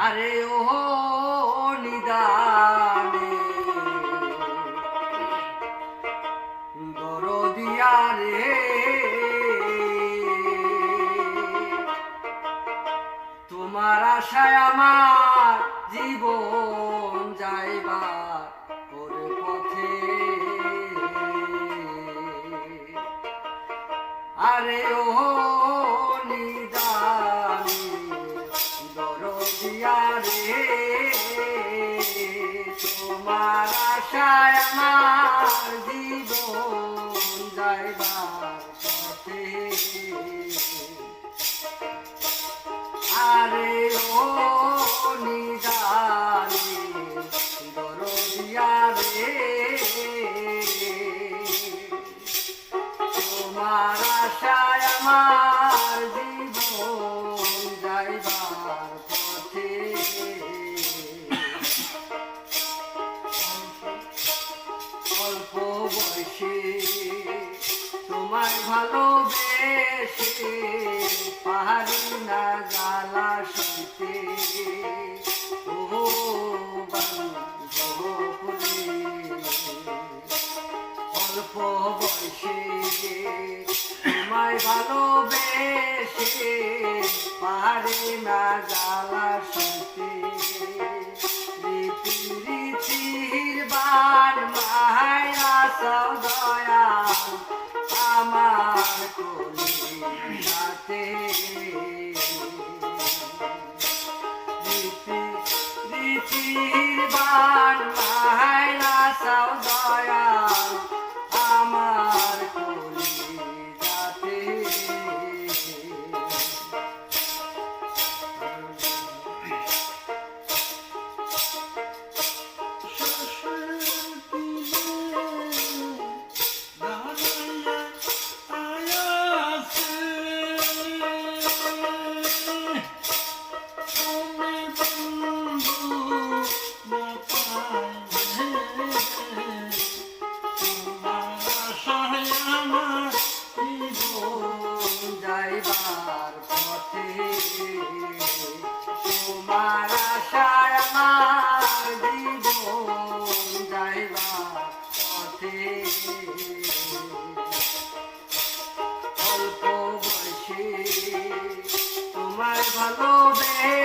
আরে ও নিদানে। দরদিয়া রে। তোমার আশায় আমার জীবন যাইবার ওরে পথে। আরে ও তোমার আশায় আমার জীবন যাইবার পথে। আরে অল্প বয়সে, তোমায় ভালোবেসে পাহাড়ি না জ্বালা শুনতে অল্প বয়সে, তোমায় ভালোবেসে পারে না জ্বালা শুনতে সদয়া আমার কলিজাতে রীতি রীতির বার অল্প বয়সে তোমার ভালোবেসে